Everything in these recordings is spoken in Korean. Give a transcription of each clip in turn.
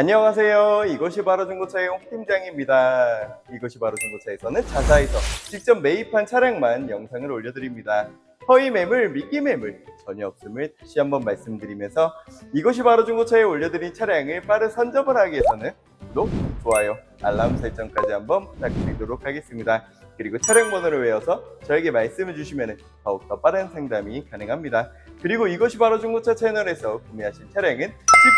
안녕하세요. 이것이 바로 중고차의 홍 팀장입니다. 이것이 바로 중고차에서는 자사에서 직접 매입한 차량만 영상을 올려드립니다. 허위 매물, 미끼 매물 전혀 없음을 다시 한번 말씀드리면서 이것이 바로 중고차에 올려드린 차량을 빠른 선점을 하기 위해서는 구독, 좋아요, 알람 설정까지 한번 부탁드리도록 하겠습니다. 그리고 차량 번호를 외워서 저에게 말씀해 주시면 더욱더 빠른 상담이 가능합니다. 그리고 이것이 바로 중고차 채널에서 구매하신 차량은 집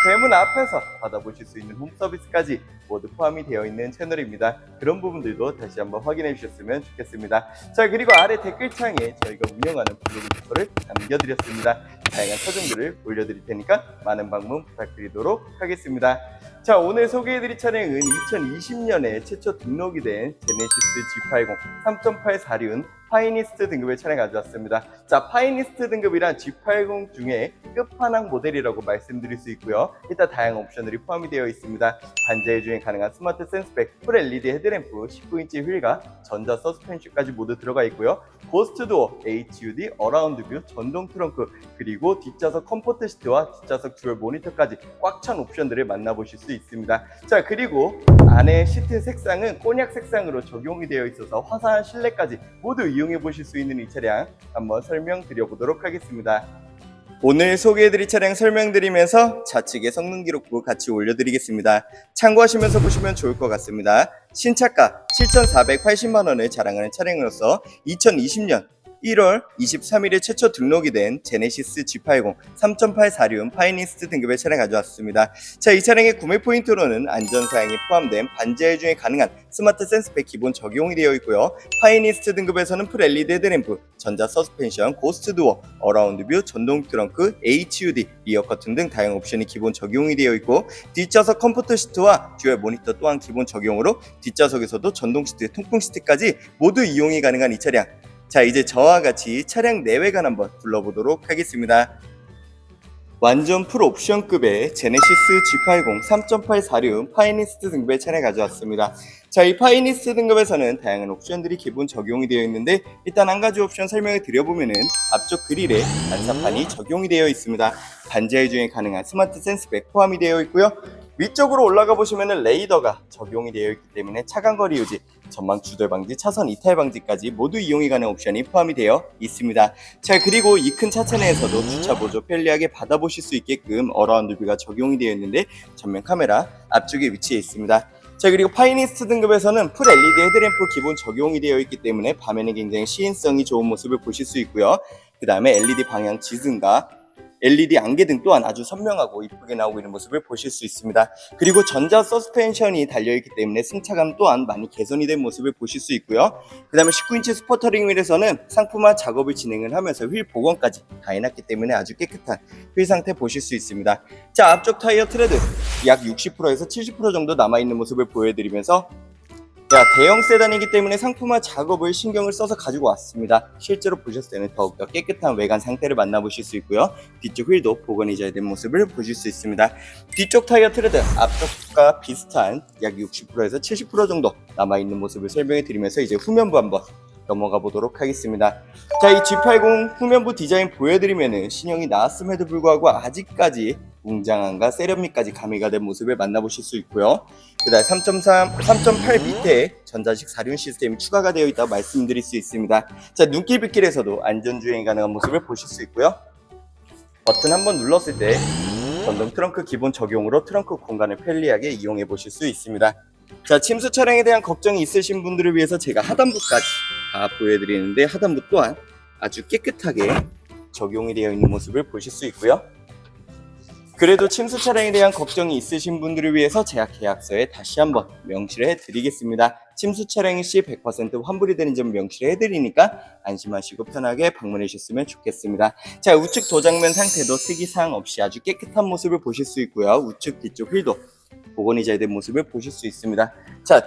대문 앞에서 받아보실 수 있는 홈 서비스까지 모두 포함이 되어 있는 채널입니다. 그런 부분들도 다시 한번 확인해 주셨으면 좋겠습니다. 자 그리고 아래 댓글창에 저희가 운영하는 블로그 주소를 남겨드렸습니다. 다양한 사정들을 올려드릴 테니까 많은 방문 부탁드리도록 하겠습니다. 자 오늘 소개해드릴 차량은 2020년에 최초 등록이 된 제네시스 G80 3.8 사륜 파이니스트 등급의 차량 가져왔습니다. 자, 파이니스트 등급이란 G80 중에 끝판왕 모델이라고 말씀드릴 수 있고요. 일단 다양한 옵션들이 포함이 되어 있습니다. 반자율 주행 가능한 스마트 센스백, 풀 LED 헤드램프, 19인치 휠과 전자 서스펜션까지 모두 들어가 있고요. 고스트 도어, HUD, 어라운드 뷰, 전동 트렁크, 그리고 뒷좌석 컴포트 시트와 뒷좌석 듀얼 모니터까지 꽉 찬 옵션들을 만나보실 수 있습니다. 자, 그리고 안에 시트 색상은 꼬냑 색상으로 적용이 되어 있어서 화사한 실내까지 모두 이 용해 보실 수 있는 이 차량 한번 설명드려 보도록 하겠습니다. 오늘 소개해드릴 차량 설명드리면서 좌측에 성능 기록부 같이 올려드리겠습니다. 참고하시면서 보시면 좋을 것 같습니다. 신차가 7,480만 원을 자랑하는 차량으로서 2020년 1월 23일에 최초 등록이 된 제네시스 G80 3.8 사륜 파이니스트 등급의 차량 가져왔습니다. 자, 이 차량의 구매 포인트로는 안전사양이 포함된 반자율 중에 가능한 스마트 센스백 기본 적용이 되어 있고요. 파이니스트 등급에서는 풀 LED 헤드램프, 전자 서스펜션, 고스트 도어, 어라운드 뷰, 전동 트렁크, HUD, 리어 커튼 등 다양한 옵션이 기본 적용이 되어 있고 뒷좌석 컴포트 시트와 듀얼 모니터 또한 기본 적용으로 뒷좌석에서도 전동 시트, 통풍 시트까지 모두 이용이 가능한 이 차량. 자, 이제 저와 같이 차량 내외관 한번 둘러보도록 하겠습니다. 완전 풀 옵션급의 제네시스 G80 3.8 사륜 파이니스트 등급의 차량 가져왔습니다. 자, 이 파이니스트 등급에서는 다양한 옵션들이 기본 적용이 되어 있는데 일단 한 가지 옵션 설명을 드려보면은 앞쪽 그릴에 반사판이 적용이 되어 있습니다. 반자율 주행 가능한 스마트 센스백 포함이 되어 있고요. 위쪽으로 올라가 보시면은 레이더가 적용이 되어 있기 때문에 차간 거리 유지, 전방 추돌 방지, 차선 이탈 방지까지 모두 이용이 가능한 옵션이 포함이 되어 있습니다. 자 그리고 이 큰 차체 내에서도 주차 보조 편리하게 받아보실 수 있게끔 어라운드 뷰가 적용이 되어 있는데 전면 카메라 앞쪽에 위치해 있습니다. 자 그리고 파이니스트 등급에서는 풀 LED 헤드램프 기본 적용이 되어 있기 때문에 밤에는 굉장히 시인성이 좋은 모습을 보실 수 있고요. 그 다음에 LED 방향 지승과 LED 안개등 또한 아주 선명하고 이쁘게 나오고 있는 모습을 보실 수 있습니다. 그리고 전자 서스펜션이 달려있기 때문에 승차감 또한 많이 개선이 된 모습을 보실 수 있고요. 그 다음에 19인치 스포터링 휠에서는 상품화 작업을 진행을 하면서 휠 복원까지 다 해놨기 때문에 아주 깨끗한 휠 상태 보실 수 있습니다. 자 앞쪽 타이어 트레드 약 60%에서 70% 정도 남아있는 모습을 보여드리면서 자, 대형 세단이기 때문에 상품화 작업을 신경을 써서 가지고 왔습니다. 실제로 보셨을 때는 더욱더 깨끗한 외관 상태를 만나보실 수 있고요. 뒤쪽 휠도 복원이 잘 된 모습을 보실 수 있습니다. 뒤쪽 타이어 트레드 앞쪽과 비슷한 약 60%에서 70% 정도 남아있는 모습을 설명해 드리면서 이제 후면부 한번 넘어가 보도록 하겠습니다. 자, 이 G80 후면부 디자인 보여드리면은 신형이 나왔음에도 불구하고 아직까지 웅장함과 세련미까지 가미가 된 모습을 만나보실 수 있고요. 그다음 3.3, 3.8 밑에 전자식 사륜 시스템이 추가가 되어 있다고 말씀드릴 수 있습니다. 자, 눈길 빗길에서도 안전주행이 가능한 모습을 보실 수 있고요. 버튼 한번 눌렀을 때 전동 트렁크 기본 적용으로 트렁크 공간을 편리하게 이용해 보실 수 있습니다. 자, 침수 차량에 대한 걱정이 있으신 분들을 위해서 제가 하단부까지 다 보여드리는데 하단부 또한 아주 깨끗하게 적용이 되어 있는 모습을 보실 수 있고요. 그래도 침수 차량에 대한 걱정이 있으신 분들을 위해서 제가 계약서에 다시 한번 명시를 해드리겠습니다. 침수 차량일 시100% 환불이 되는 점 명시를 해드리니까 안심하시고 편하게 방문해 주셨으면 좋겠습니다. 자 우측 도장면 상태도 특이사항 없이 아주 깨끗한 모습을 보실 수 있고요. 우측 뒤쪽 휠도 복원이 잘 된 모습을 보실 수 있습니다. 자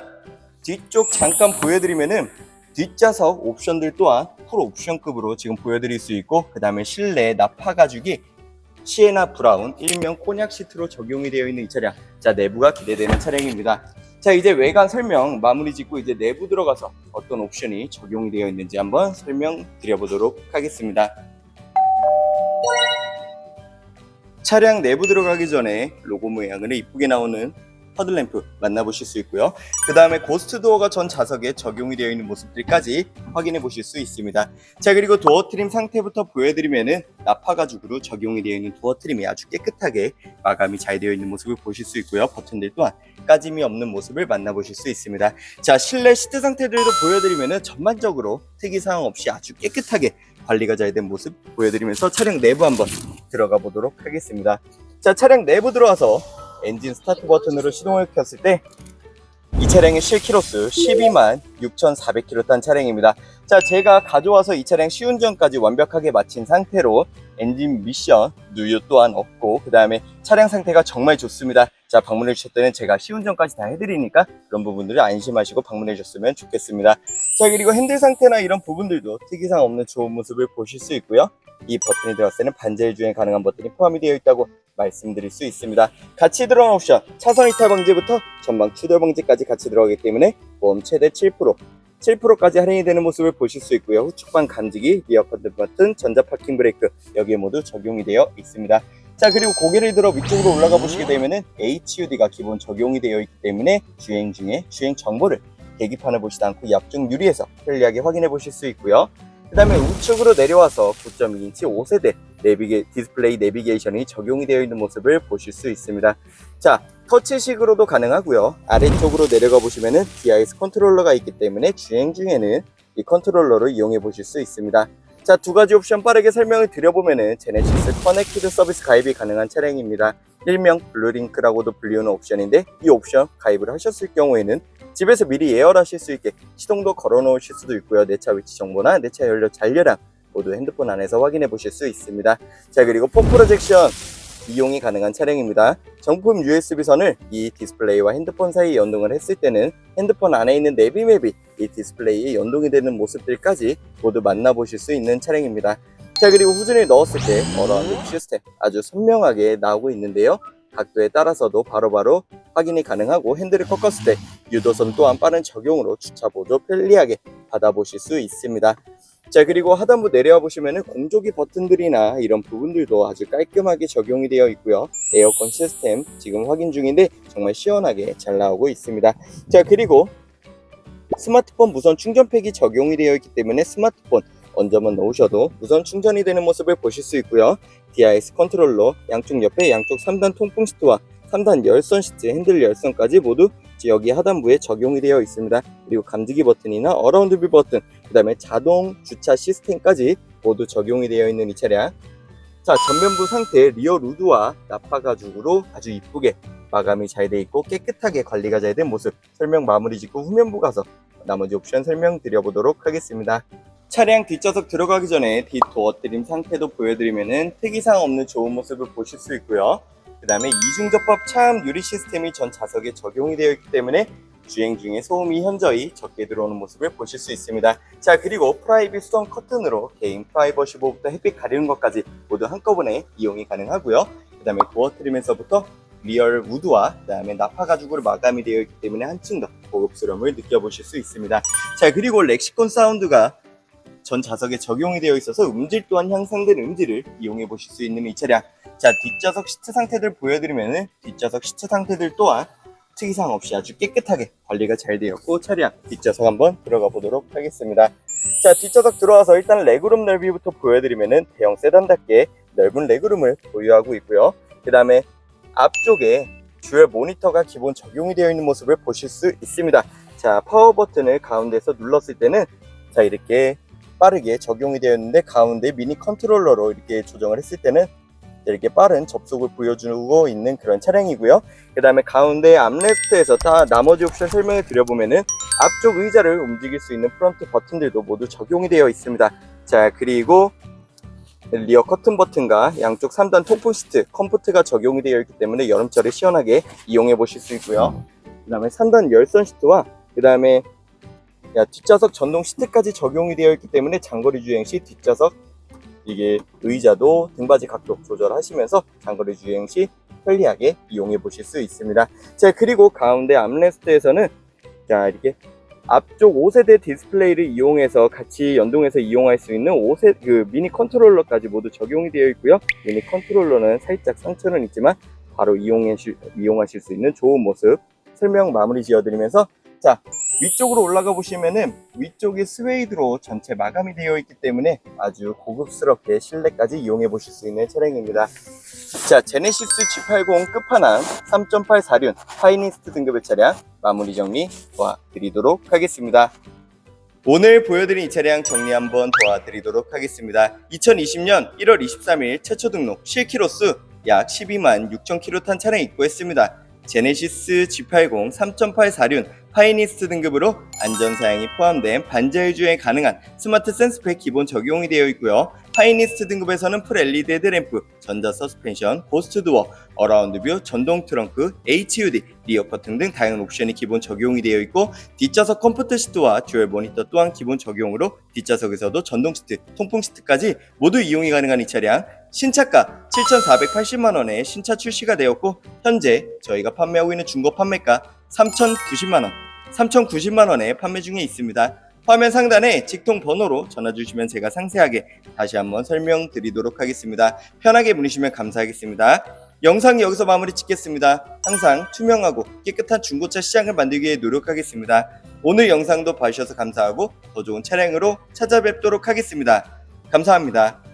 뒤쪽 잠깐 보여드리면은 뒷좌석 옵션들 또한 풀 옵션급으로 지금 보여드릴 수 있고 그 다음에 실내 나파 가죽이 시에나 브라운 일명 코냑 시트로 적용이 되어 있는 이 차량. 자, 내부가 기대되는 차량입니다. 자, 이제 외관 설명 마무리 짓고 이제 내부 들어가서 어떤 옵션이 적용이 되어 있는지 한번 설명 드려 보도록 하겠습니다. 차량 내부 들어가기 전에 로고 모양으로 이쁘게 나오는 허들램프 만나보실 수 있고요. 그 다음에 고스트 도어가 전 좌석에 적용이 되어 있는 모습들까지 확인해 보실 수 있습니다. 자 그리고 도어 트림 상태부터 보여드리면은 나파 가죽으로 적용이 되어 있는 도어 트림이 아주 깨끗하게 마감이 잘 되어 있는 모습을 보실 수 있고요. 버튼들 또한 까짐이 없는 모습을 만나보실 수 있습니다. 자 실내 시트 상태들도 보여드리면은 전반적으로 특이사항 없이 아주 깨끗하게 관리가 잘 된 모습 보여드리면서 차량 내부 한번 들어가 보도록 하겠습니다. 자 차량 내부 들어와서 엔진 스타트 버튼으로 시동을 켰을 때 이 차량의 실키로수 12만 6,400km 탄 차량입니다. 자, 제가 가져와서 이 차량 시운전까지 완벽하게 마친 상태로 엔진 미션 누유 또한 없고 그 다음에 차량 상태가 정말 좋습니다. 자, 방문해 주셨더니 제가 시운전까지 다 해드리니까 그런 부분들을 안심하시고 방문해 주셨으면 좋겠습니다. 자, 그리고 핸들 상태나 이런 부분들도 특이사항 없는 좋은 모습을 보실 수 있고요. 이 버튼이 들어갔을 때는 반자율 주행 가능한 버튼이 포함이 되어 있다고 말씀드릴 수 있습니다. 같이 들어간 옵션 차선 이탈 방지부터 전방 추돌 방지까지 같이 들어가기 때문에 보험 최대 7% 7%까지 할인이 되는 모습을 보실 수 있고요. 후측방 감지기, 리어 컨트 버튼, 전자 파킹 브레이크 여기에 모두 적용이 되어 있습니다. 자 그리고 고개를 들어 위쪽으로 올라가 보시게 되면은 HUD가 기본 적용이 되어 있기 때문에 주행 중에 주행 정보를 계기판을 보시지 않고 옆쪽 유리에서 편리하게 확인해 보실 수 있고요. 그 다음에 우측으로 내려와서 9.2인치 5세대 내비게, 디스플레이 내비게이션이 적용이 되어 있는 모습을 보실 수 있습니다. 자, 터치식으로도 가능하고요. 아래쪽으로 내려가 보시면은 DIS 컨트롤러가 있기 때문에 주행 중에는 이 컨트롤러를 이용해 보실 수 있습니다. 자, 두 가지 옵션 빠르게 설명을 드려보면은 제네시스 커넥티드 서비스 가입이 가능한 차량입니다. 일명 블루링크라고도 불리우는 옵션인데 이 옵션 가입을 하셨을 경우에는 집에서 미리 예열하실 수 있게 시동도 걸어 놓으실 수도 있고요. 내 차 위치 정보나 내 차 연료 잔료량 모두 핸드폰 안에서 확인해 보실 수 있습니다. 자, 그리고 폰 프로젝션 이용이 가능한 차량입니다. 정품 USB 선을 이 디스플레이와 핸드폰 사이에 연동을 했을 때는 핸드폰 안에 있는 내비맵이 이 디스플레이에 연동이 되는 모습들까지 모두 만나보실 수 있는 차량입니다. 자 그리고 후진을 넣었을 때 어라운드 시스템 아주 선명하게 나오고 있는데요. 각도에 따라서도 바로바로 확인이 가능하고 핸들을 꺾었을 때 유도선 또한 빠른 적용으로 주차 보조 편리하게 받아보실 수 있습니다. 자 그리고 하단부 내려와 보시면은 공조기 버튼들이나 이런 부분들도 아주 깔끔하게 적용이 되어 있고요 에어컨 시스템 지금 확인 중인데 정말 시원하게 잘 나오고 있습니다 자 그리고 스마트폰 무선 충전팩이 적용이 되어 있기 때문에 스마트폰 얹어만 놓으셔도 무선 충전이 되는 모습을 보실 수 있고요 DIS 컨트롤러 양쪽 옆에 양쪽 3단 통풍 시트와 3단 열선 시트 핸들 열선까지 모두 여기 하단부에 적용이 되어 있습니다. 그리고 감지기 버튼이나 어라운드 뷰 버튼, 그 다음에 자동 주차 시스템까지 모두 적용이 되어 있는 이 차량. 자, 전면부 상태 리어 루드와 나파 가죽으로 아주 이쁘게 마감이 잘 돼 있고 깨끗하게 관리가 잘 된 모습 설명 마무리 짓고 후면부 가서 나머지 옵션 설명 드려보도록 하겠습니다. 차량 뒷좌석 들어가기 전에 뒷도어 트림 상태도 보여드리면은 특이사항 없는 좋은 모습을 보실 수 있고요. 그 다음에 이중접합 차음 유리 시스템이 전 좌석에 적용이 되어 있기 때문에 주행 중에 소음이 현저히 적게 들어오는 모습을 보실 수 있습니다. 자 그리고 프라이빗 수동 커튼으로 개인 프라이버시 보호부터 햇빛 가리는 것까지 모두 한꺼번에 이용이 가능하고요. 그 다음에 도어 트림에서부터 리얼 우드와 그 다음에 나파 가죽으로 마감이 되어 있기 때문에 한층 더 고급스러움을 느껴보실 수 있습니다. 자 그리고 렉시콘 사운드가 전 좌석에 적용이 되어 있어서 음질 또한 향상된 음질을 이용해 보실 수 있는 이 차량. 자 뒷좌석 시트 상태들 보여드리면은 뒷좌석 시트 상태들 또한 특이사항 없이 아주 깨끗하게 관리가 잘 되었고 차량 뒷좌석 한번 들어가 보도록 하겠습니다. 자 뒷좌석 들어와서 일단 레그룸 넓이부터 보여드리면은 대형 세단답게 넓은 레그룸을 보유하고 있고요. 그 다음에 앞쪽에 듀얼 모니터가 기본 적용이 되어 있는 모습을 보실 수 있습니다. 자 파워 버튼을 가운데서 눌렀을 때는 자 이렇게 빠르게 적용이 되어 있는데 가운데 미니 컨트롤러로 이렇게 조정을 했을 때는 이렇게 빠른 접속을 보여주고 있는 그런 차량이고요. 그 다음에 가운데 암레스트에서 다 나머지 옵션 설명을 드려보면은 앞쪽 의자를 움직일 수 있는 프론트 버튼들도 모두 적용이 되어 있습니다. 자 그리고 리어 커튼 버튼과 양쪽 3단 통풍 시트 컴포트가 적용이 되어 있기 때문에 여름철에 시원하게 이용해 보실 수 있고요. 그 다음에 3단 열선 시트와 그 다음에 야, 뒷좌석 전동 시트까지 적용이 되어 있기 때문에 장거리 주행 시 뒷좌석 이게 의자도 등받이 각도 조절하시면서 장거리 주행 시 편리하게 이용해 보실 수 있습니다. 자 그리고 가운데 암레스트에서는 자 이렇게 앞쪽 5세대 디스플레이를 이용해서 같이 연동해서 이용할 수 있는 5세 그 미니 컨트롤러까지 모두 적용이 되어 있고요. 미니 컨트롤러는 살짝 상처는 있지만 바로 이용하실, 이용하실 수 있는 좋은 모습 설명 마무리 지어드리면서 자 위쪽으로 올라가 보시면은 위쪽이 스웨이드로 전체 마감이 되어 있기 때문에 아주 고급스럽게 실내까지 이용해 보실 수 있는 차량입니다. 자 제네시스 G80 끝판왕 3.8 사륜 파이니스트 등급의 차량 마무리 정리 도와드리도록 하겠습니다. 오늘 보여드린 이 차량 정리 한번 도와드리도록 하겠습니다. 2020년 1월 23일 최초 등록 실키로수 약 12만 6천 킬로 탄 차량 입고했습니다. 제네시스 G80 3.8 사륜 파이니스트 등급으로 안전사양이 포함된 반자율 주행 가능한 스마트 센스팩 기본 적용이 되어 있고요. 파이니스트 등급에서는 풀 LED 헤드램프, 전자 서스펜션, 고스트 도어, 어라운드 뷰, 전동 트렁크, HUD, 리어 커튼 등 다양한 옵션이 기본 적용이 되어 있고 뒷좌석 컴포트 시트와 듀얼 모니터 또한 기본 적용으로 뒷좌석에서도 전동 시트, 통풍 시트까지 모두 이용이 가능한 이 차량 신차가 7,480만 원에 신차 출시가 되었고 현재 저희가 판매하고 있는 중고 판매가 3,090만 원, 3,090만 원에 판매 중에 있습니다. 화면 상단에 직통 번호로 전화 주시면 제가 상세하게 다시 한번 설명드리도록 하겠습니다. 편하게 문의시면 감사하겠습니다. 영상 여기서 마무리 짓겠습니다. 항상 투명하고 깨끗한 중고차 시장을 만들기 위해 노력하겠습니다. 오늘 영상도 봐주셔서 감사하고 더 좋은 차량으로 찾아뵙도록 하겠습니다. 감사합니다.